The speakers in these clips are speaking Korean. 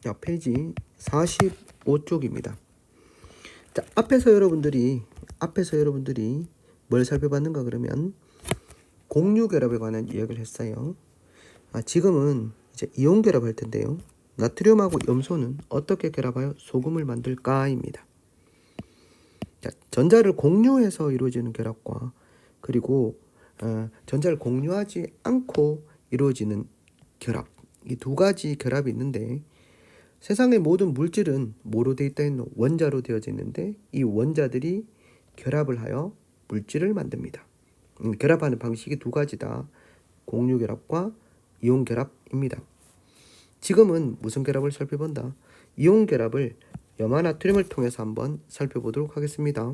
자, 페이지 45쪽입니다. 자, 앞에서 여러분들이 앞에서 여러분들이 뭘 살펴봤는가 그러면 공유 결합에 관한 이야기를 했어요. 아, 지금은 이제 이온 결합할 텐데요. 나트륨하고 염소는 어떻게 결합하여 소금을 만들까입니다. 자, 전자를 공유해서 이루어지는 결합과 그리고 어, 전자를 공유하지 않고 이루어지는 결합 이 두 가지 결합이 있는데 세상의 모든 물질은 뭐로 되어 있다 있노? 원자로 되어져 있는데 이 원자들이 결합을 하여 물질을 만듭니다. 음, 결합하는 방식이 두 가지다. 공유 결합과 이온 결합입니다. 지금은 무슨 결합을 살펴본다? 이온 결합을 염화나트륨을 통해서 한번 살펴보도록 하겠습니다.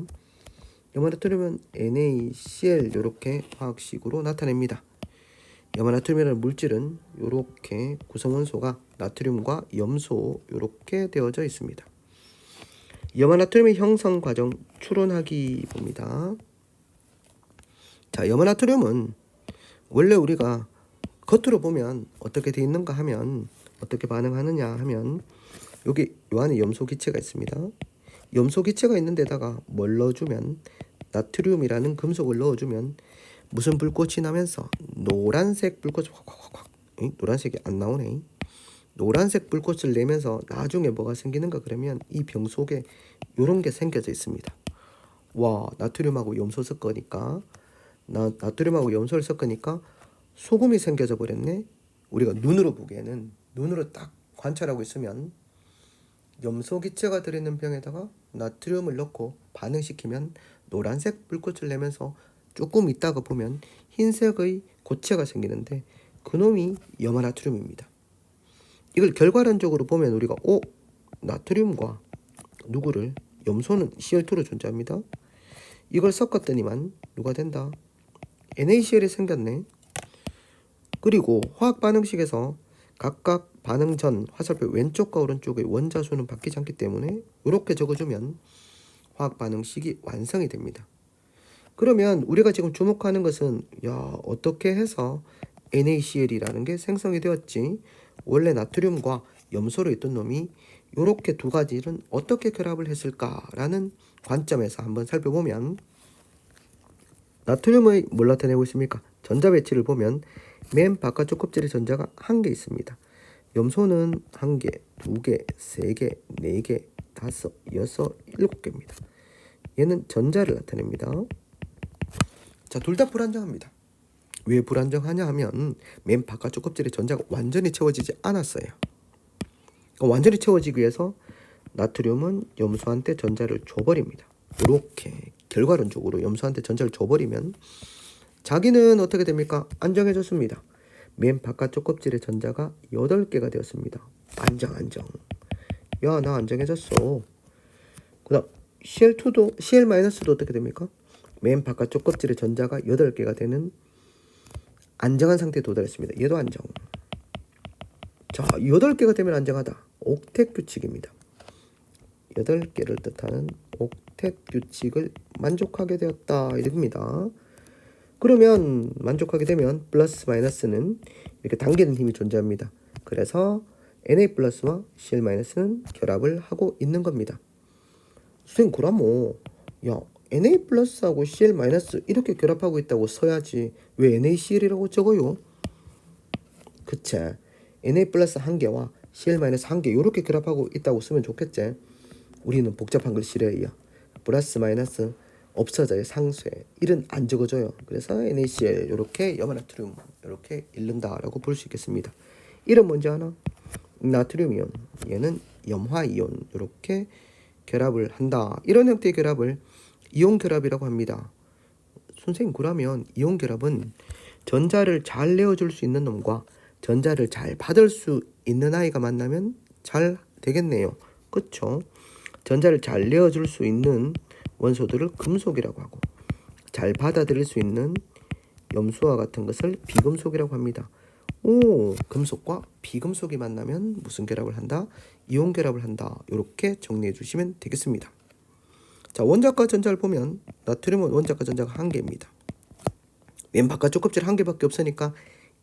염화나트륨은 NaCl 이렇게 화학식으로 나타냅니다. 염화나트륨이라는 물질은 이렇게 구성원소가 나트륨과 염소 이렇게 되어져 있습니다. 염화나트륨의 형성 과정 추론하기 봅니다. 자, 염화나트륨은 원래 우리가 겉으로 보면 어떻게 돼 있는가 하면 어떻게 반응하느냐 하면 여기 요 안에 염소 기체가 있습니다. 염소 기체가 있는 데다가 뭘 넣어주면 나트륨이라는 금속을 넣어주면 무슨 불꽃이 나면서 노란색 불꽃이 확확확확 에? 노란색이 안 나오네. 노란색 불꽃을 내면서 나중에 뭐가 생기는가 그러면 이 병 속에 요런 게 생겨져 있습니다. 와 나트륨하고 염소 섞으니까 나, 나트륨하고 염소를 섞으니까 소금이 생겨져 버렸네. 우리가 눈으로 보기에는 눈으로 딱 관찰하고 있으면 염소 기체가 들어있는 병에다가 나트륨을 넣고 반응시키면 노란색 불꽃을 내면서 조금 있다가 보면 흰색의 고체가 생기는데 그놈이 염화나트륨입니다. 이걸 결과론적으로 보면 우리가 오 나트륨과 누구를 염소는 Cl2로 존재합니다. 이걸 섞었더니만 누가 된다? NaCl이 생겼네. 그리고 화학 반응식에서 각각 반응 전 화살표 왼쪽과 오른쪽의 원자 수는 바뀌지 않기 때문에 이렇게 적어주면 화학 반응식이 완성이 됩니다. 그러면 우리가 지금 주목하는 것은 야 어떻게 해서 NaCl이라는 게 생성이 되었지? 원래 나트륨과 염소로 있던 놈이 이렇게 두 가지는 어떻게 결합을 했을까라는 관점에서 한번 살펴보면 나트륨의 뭘 나타내고 있습니까? 전자 배치를 보면 맨 바깥쪽 껍질에 전자가 한 개 있습니다. 염소는 한 개, 두 개, 세 개, 네 개, 다섯, 여섯, 일곱 개입니다. 얘는 전자를 나타냅니다. 자, 둘 다 불안정합니다. 왜 불안정하냐 하면 맨 바깥쪽 껍질에 전자가 완전히 채워지지 않았어요. 그러니까 완전히 채워지기 위해서 나트륨은 염소한테 전자를 줘버립니다. 이렇게 결과론적으로 염소한테 전자를 줘버리면 자기는 어떻게 됩니까? 안정해졌습니다. 맨 바깥쪽 껍질에 전자가 8개가 되었습니다. 안정 안정. 야 나 안정해졌어. 그 다음 Cl2도 Cl-도 어떻게 됩니까? 맨 바깥쪽 껍질에 전자가 8개가 되는 안정한 상태에 도달했습니다. 얘도 안정. 자, 8개가 되면 안정하다. 옥텟 규칙입니다. 8개를 뜻하는 옥텟 규칙을 만족하게 되었다. 이럽니다. 그러면 만족하게 되면 플러스 마이너스는 이렇게 당기는 힘이 존재합니다. 그래서 Na 플러스와 Cl 마이너스는 결합을 하고 있는 겁니다. 선생님 그라모 야 Na 플러스하고 Cl 마이너스 이렇게 결합하고 있다고 써야지 왜 NaCl이라고 적어요? 그치? Na 플러스 한 개와 Cl 마이너스 한 개 이렇게 결합하고 있다고 쓰면 좋겠지? 우리는 복잡한 걸 싫어해요 플러스 마이너스 없어져요 상수에 일은 안 적어져요. 그래서 NaCl 이렇게 염화나트륨 이렇게 읽는다라고 볼 수 있겠습니다. 이름 뭔지 아나? 나트륨 이온. 얘는 염화 이온 이렇게 결합을 한다. 이런 형태의 결합을 이온 결합이라고 합니다 선생님 그러면 이온 결합은 전자를 잘 내어줄 수 있는 놈과 전자를 잘 받을 수 있는 아이가 만나면 잘 되겠네요 그쵸 전자를 잘 내어줄 수 있는 원소들을 금속이라고 하고 잘 받아들일 수 있는 염소와 같은 것을 비금속이라고 합니다. 오, 금속과 비금속이 만나면 무슨 결합을 한다? 이온 결합을 한다. 이렇게 정리해 주시면 되겠습니다. 자, 원자과 전자를 보면 나트륨은 원자과 전자가 한 개입니다. 맨 바깥쪽 껍질 한 개밖에 없으니까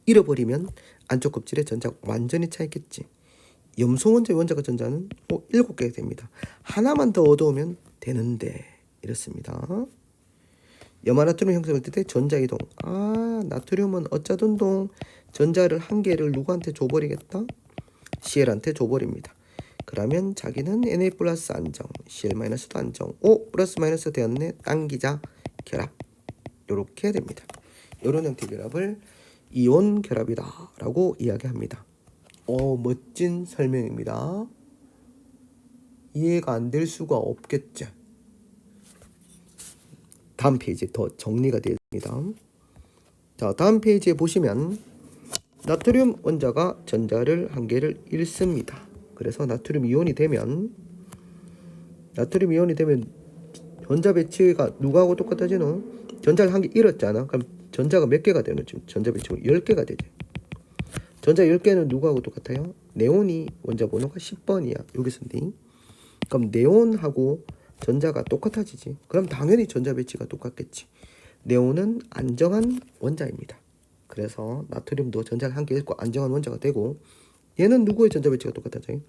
잃어버리면 안쪽 껍질에 전자가 완전히 차 있겠지. 염소 원자 원자가 전자는 어, 7개가 됩니다. 하나만 더 얻어오면 되는데 이렇습니다. 염화나트륨 형성할 때 전자 이동. 아, 나트륨은 어쩌든동 전자를 한 개를 누구한테 줘버리겠다? CL한테 줘버립니다. 그러면 자기는 Na 플러스 안정, Cl 마이너스도 안정. O 플러스 마이너스 되었네. 당기자 결합. 요렇게 됩니다. 요런 형태 결합을 이온 결합이다 라고 이야기합니다. 어, 멋진 설명입니다. 이해가 안 될 수가 없겠죠. 다음 페이지 더 정리가 되어 있습니다. 자, 다음 페이지에 보시면 나트륨 원자가 전자를 한 개를 잃습니다. 그래서 나트륨 이온이 되면 나트륨 이온이 되면 전자 배치가 누구하고 똑같아지노? 전자를 한 개 잃었잖아. 그럼 전자가 몇 개가 되노? 지금 전자 배치가 10개가 되죠. 전자 10개는 누구하고 똑같아요? 네온이 원자 번호가 10번이야. 여기서 네. 그럼 네온하고 전자가 똑같아지지. 그럼 당연히 전자 배치가 똑같겠지. 네온은 안정한 원자입니다. 그래서 나트륨도 전자를 한 개 잃고 안정한 원자가 되고 얘는 누구의 전자 배치가 똑같아져요?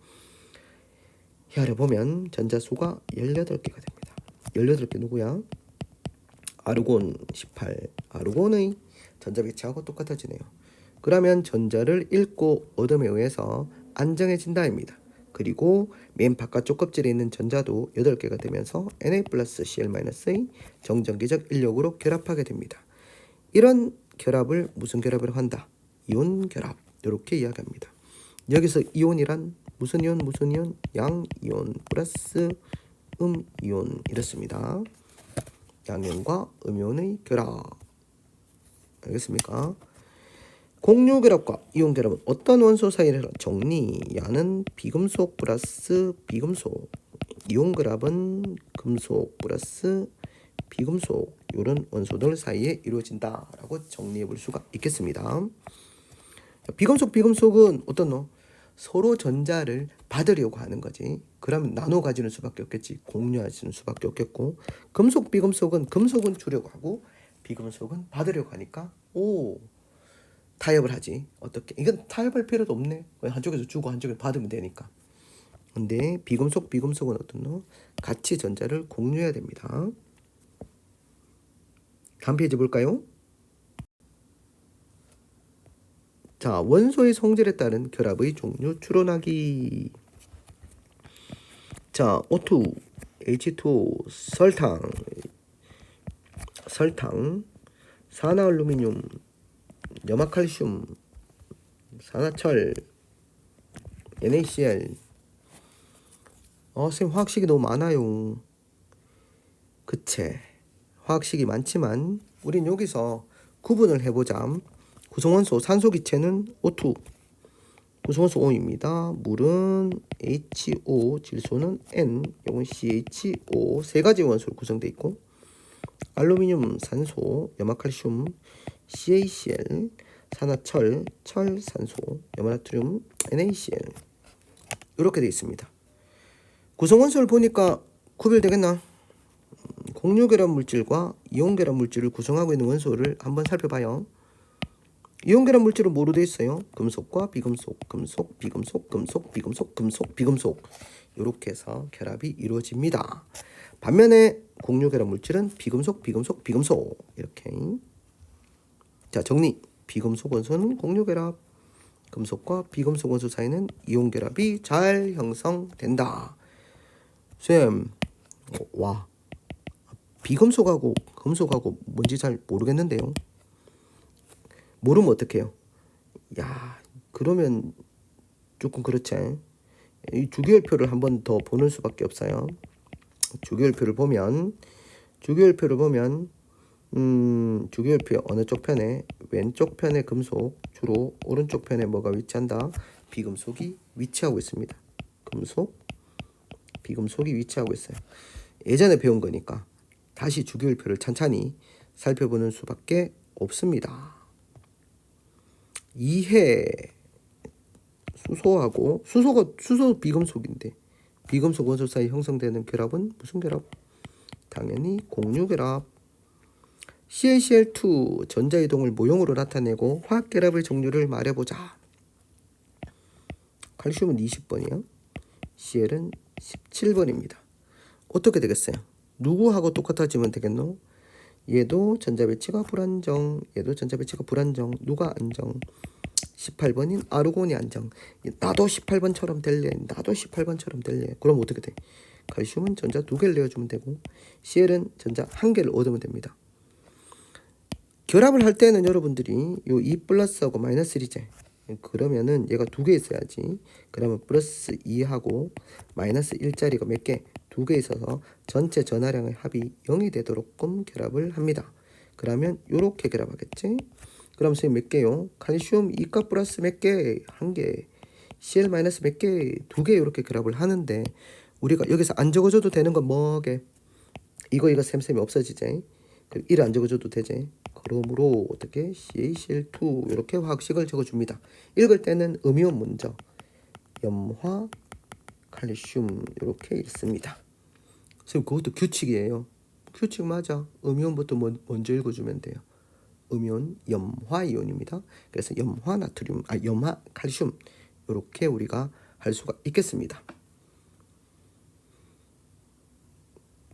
헤아려 보면 전자 수가 18개가 됩니다. 18개 누구야? 아르곤 18. 아르곤의 전자 배치하고 똑같아지네요. 그러면 전자를 잃고 얻음에 의해서 안정해진다입니다. 그리고 맨 바깥쪽 껍질에 있는 전자도 8개가 되면서 Na 플러스 Cl-의 정전기적 인력으로 결합하게 됩니다. 이런 결합을 무슨 결합을 한다? 이온 결합. 이렇게 이야기합니다. 여기서 이온이란 무슨 이온 무슨 이온? 양 이온 플러스 음 이온 이렇습니다. 양이온과 음이온의 결합. 알겠습니까? 공유 결합과 이온 결합은 어떤 원소 사이를 정리? 야는 비금속 플러스 비금속. 이온 결합은 금속 플러스 비금속 이런 원소들 사이에 이루어진다라고 정리해 볼 수가 있겠습니다. 비금속 비금속은 어떤 の? 서로 전자를 받으려고 하는 거지. 그러면 나눠 가지는 수밖에 없겠지. 공유하시는 수밖에 없겠고 금속 비금속은 금속은 주려고 하고 비금속은 받으려고 하니까 오 타협을 하지. 어떻게? 이건 타협할 필요도 없네. 한쪽에서 주고 한쪽에서 받으면 되니까. 근데 비금속 비금속은 어떤 너 같이 전자를 공유해야 됩니다. 다음 페이지 볼까요? 자, 원소의 성질에 따른 결합의 종류 추론하기. 자, O2, H2O, 설탕, 설탕, 산화알루미늄, 염화칼슘, 산화철, NaCl. 어, 선생님 화학식이 너무 많아요. 그체. 화학식이 많지만 우린 여기서 구분을 해보자. 구성원소 산소 기체는 O2, 구성원소 O입니다. 물은 HO, 질소는 N, 이건 CHO 세 가지 원소로 구성되어 있고 알루미늄, 산소, 염화칼슘, CaCl, 산화철, 철, 산소, 염화나트륨, NaCl 이렇게 되어 있습니다. 구성원소를 보니까 구별되겠나? 공유결합 물질과 이온결합 물질을 구성하고 있는 원소를 한번 살펴봐요. 이온결합 물질은 뭐로 되어 있어요? 금속과 비금속, 금속, 비금속, 금속, 비금속, 금속, 비금속 이렇게 해서 결합이 이루어집니다. 반면에 공유결합 물질은 비금속, 비금속, 비금속 이렇게 자 정리 비금속 원소는 공유결합 금속과 비금속 원소 사이는 이온결합이 잘 형성된다. 쌤, 어, 와 비금속하고 금속하고 뭔지 잘 모르겠는데요. 모르면 어떡해요? 야, 그러면 조금 그렇지. 이 주기율표를 한 번 더 보는 수밖에 없어요. 주기율표를 보면 주기율표를 보면 음, 주기율표 어느 쪽 편에 왼쪽 편에 금속 주로 오른쪽 편에 뭐가 위치한다? 비금속이 위치하고 있습니다. 금속, 비금속이 위치하고 있어요. 예전에 배운 거니까 다시 주기율표를 찬찬히 살펴보는 수밖에 없습니다. 이해 수소하고 수소가 수소 비금속인데 비금속 원소 사이 형성되는 결합은 무슨 결합? 당연히 공유 결합. CaCl2 전자 이동을 모형으로 나타내고 화학 결합의 종류를 말해보자. 칼슘은 20번이요. CL은 17번입니다. 어떻게 되겠어요? 누구하고 똑같아지면 되겠노? 얘도 전자배치가 불안정, 얘도 전자배치가 불안정. 누가 안정? 18번인 아르곤이 안정. 나도 18번처럼 될래. 나도 18번처럼 될래. 그럼 어떻게 돼? 칼슘은 전자 두 개를 내어주면 되고 CL은 전자 한 개를 얻으면 됩니다. 결합을 할 때는 여러분들이 요 2 플러스하고 마이너스 1이제 그러면은 얘가 두 개 있어야지 그러면 플러스 2하고 마이너스 1짜리가 몇 개? 두 개 있어서 전체 전하량의 합이 0이 되도록끔 결합을 합니다 그러면 요렇게 결합하겠지 그럼 선생님 몇 개요? 칼슘 2가 플러스 몇 개? 한 개 CL 마이너스 몇 개? 두 개 이렇게 결합을 하는데 우리가 여기서 안 적어줘도 되는 건 뭐게? 이거 이거 셈셈이 없어지지. 그럼 1안 적어줘도 되지. 그러므로 어떻게 CaCl2 이렇게 화학식을 적어줍니다. 읽을 때는 음이온 먼저 염화 칼슘 이렇게 읽습니다. 지금 그것도 규칙이에요. 규칙 맞아. 음이온부터 먼- 먼저 읽어주면 돼요. 음이온 염화 이온입니다. 그래서 염화 나트륨, 아 염화 칼슘 이렇게 우리가 할 수가 있겠습니다.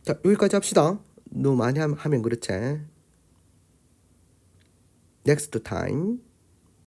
자 여기까지 합시다. 너무 많이 함- 하면 그렇지. Next time.